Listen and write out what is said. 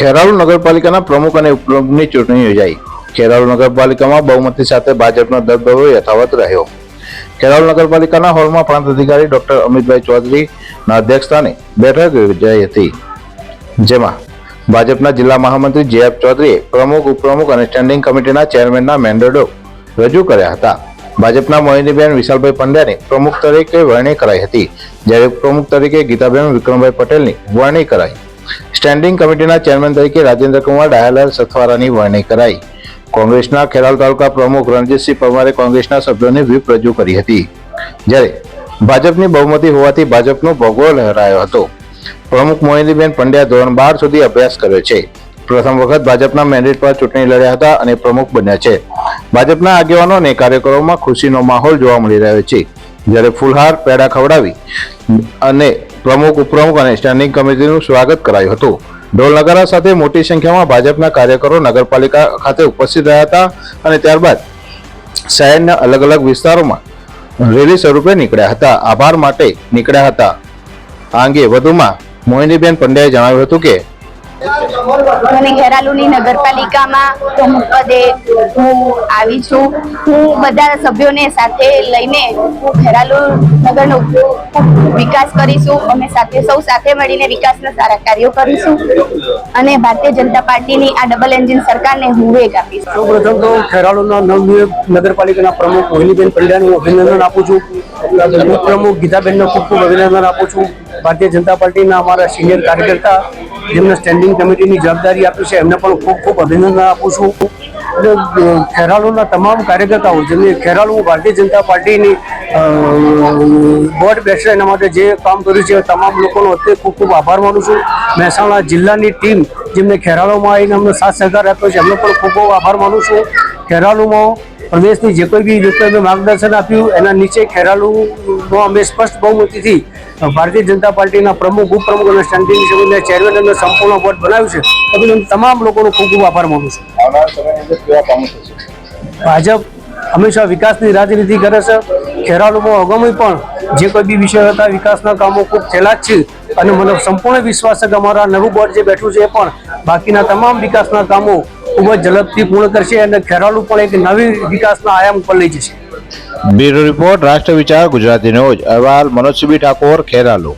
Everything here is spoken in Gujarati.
ખેરાલુ નગરપાલિકાના પ્રમુખ અને ઉપપ્રમુખની ચૂંટણી યોજાઈ. ખેરાલુ નગરપાલિકામાં બહુમતી સાથે ભાજપનો દબદબો યથાવત રહ્યો. ખેરાલુ નગરપાલિકાના હોલમાં પ્રાંત અધિકારી ડોક્ટર અમિતભાઈ ચૌધરીના અધ્યક્ષસ્થાને બેઠક યોજાઈ હતી. જેમાં ભાજપના જિલ્લા મહામંત્રી જે ચૌધરીએ પ્રમુખ, ઉપપ્રમુખ અને સ્ટેન્ડિંગ કમિટીના ચેરમેનના મેન્ડેટો રજૂ કર્યા હતા. ભાજપના મોહિનીબેન, વિશાલભાઈ પંડ્યાની પ્રમુખ તરીકે વરણી કરાઈ હતી. જ્યારે ઉપપ્રમુખ તરીકે ગીતાબેન વિક્રમભાઈ પટેલની વરણી કરાઈ. સ્ટેન્ડિંગ કમિટીના ચેરમેન તરીકે રાજેન્દ્ર કુમાર ડાયાલાલ સથવારાની વરણી કરાઈ. કોંગ્રેસના ખેરાલ તાલુકા પ્રમુખ રણજીતસિંહ પરમારે કોંગ્રેસના સભ્યોને વ્હીપ રજૂ કરી હતી. જ્યારે ભાજપની બહુમતી હોવાથી ભાજપનો ભગવો લહેરાયો હતો. પ્રમુખ મોહિનીબેન પંડ્યા ધોરણ બાર સુધી અભ્યાસ કર્યો છે. પ્રથમ વખત ભાજપના મેન્ડેટ પર ચૂંટણી લડ્યા હતા અને પ્રમુખ બન્યા છે. ભાજપના આગેવાનો અને કાર્યકરોમાં ખુશીનો માહોલ જોવા મળી રહ્યો છે. જ્યારે ફુલહાર પેડા ખવડાવી અને પ્રમુખ, ઉપપ્રમુખ અને સ્ટેન્ડિંગ કમિટીનું સ્વાગત કરાયું હતું. ઢોલ નગારા સાથે મોટી સંખ્યામાં ભાજપના કાર્યકરો નગરપાલિકા ખાતે ઉપસ્થિત રહ્યા હતા અને ત્યારબાદ શહેરના અલગ અલગ વિસ્તારોમાં રેલી સ્વરૂપે નીકળ્યા હતા. આભાર માટે નીકળ્યા હતા. આ અંગે વધુમાં મોહિનીબેન પંડ્યાએ જણાવ્યું હતું કે અને ખેરાલુની નગરપાલિકામાં પ્રમુખ પદે હું આવી છું. હું બધા સભ્યોને સાથે લઈને ખેરાલુ નગરનો વિકાસ કરીશું. અમે સાથે સૌ સાથે મળીને વિકાસના સારા કાર્યો કરીશું. અને ભારતીય જનતા પાર્ટીની આ ડબલ એન્જિન સરકારને હું વેગ આપીશ. સૌપ્રથમ તો ખેરાલુના નવનિયુક્ત નગરપાલિકાના પ્રમુખ મોહિનીબેન પંડ્યાને અભિનંદન આપું છું. પ્રમુખ ગીતાબેનને ખૂબ ખૂબ અભિનંદન આપું છું. ભારતીય જનતા પાર્ટીના અમારા સિનિયર કાર્યકર્તા, જેમને સ્ટેન્ડિંગ કમિટીની જવાબદારી આપી છે, એમને પણ ખૂબ ખૂબ અભિનંદન આપું છું. અને ખેરાલુના તમામ કાર્યકર્તાઓ, જેમને ખેરાલુ ભારતીય જનતા પાર્ટીની બોર્ડ બેસે એના માટે જે કામ કર્યું છે તમામ લોકોનો અત્યારે ખૂબ ખૂબ આભાર માનું છું. મહેસાણા જિલ્લાની ટીમ જેમને ખેરાલુમાં આવીને અમને સાથ સહકાર આપ્યો છે, એમનો પણ ખૂબ ખૂબ આભાર માનું છું. ખેરાલુમાં પ્રદેશની જે કોઈ બી લોકોએ માર્ગદર્શન આપ્યું એના નીચે ખેરાલુનો અમે સ્પષ્ટ બહુમતીથી ભારતીય જનતા પાર્ટીના પ્રમુખ ઉપપ્રમુખ અને સ્ટેન્ડિંગ સમિતિના ચેરમેન અને સંપૂર્ણ બોર્ડ બનાવ્યું છે. તો હું તમામ લોકોનો ખૂબ ખૂબ આભાર માનું છું? ભાજપ હંમેશા વિકાસની રાજનીતિ કરે છે. ખેરાલુમાં અગામી પણ જે કોઈ બી વિષય હતા, વિકાસના કામો ખૂબ થયેલા જ છે. અને મને સંપૂર્ણ વિશ્વાસ છે કે અમારા નવું બોર્ડ જે બેઠું છે એ પણ બાકીના તમામ વિકાસના કામો ખૂબ જ ઝડપથી પૂર્ણ કરશે અને ખેરાલુ પણ એક નવી વિકાસના આયામ ઉપર લઈ જશે. બ્યુરો રિપોર્ટ, રાષ્ટ્ર વિચાર, ગુજરાતી ન્યૂઝ. અહેવાલ મનોજ સિબી ઠાકોર, ખેરાલુ.